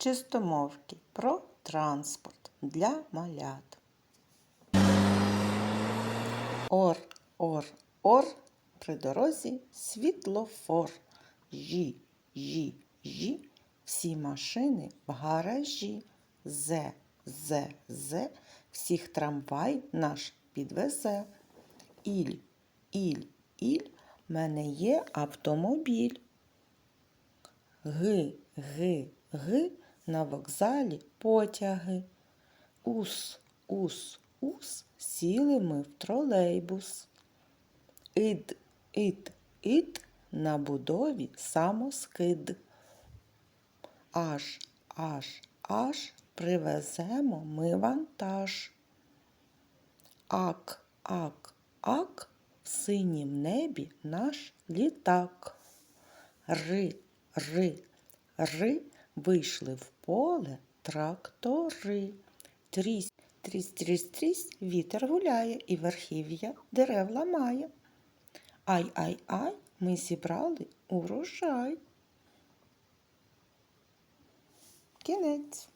чистомовки про транспорт для малят. Ор, ор, ор, при дорозі світлофор. Жі, жі, жі, всі машини в гаражі. Зе, зе, зе, всіх трамвай наш підвезе. Іль, іль, іль, мене є автомобіль. Ги, ги, на вокзалі потяги. Ус, ус, ус, сіли ми в тролейбус. Ід, ід, ід, на будові самоскид. Аж, аж, аж привеземо ми вантаж. Ак, ак, ак, в синім небі наш літак. Ри, ри, ри, вийшли в поле трактори. Трісь, трісь, трісь, трісь, вітер гуляє і верхів'я дерев ламає. Ай, ай, ай, ми зібрали урожай. Кінець.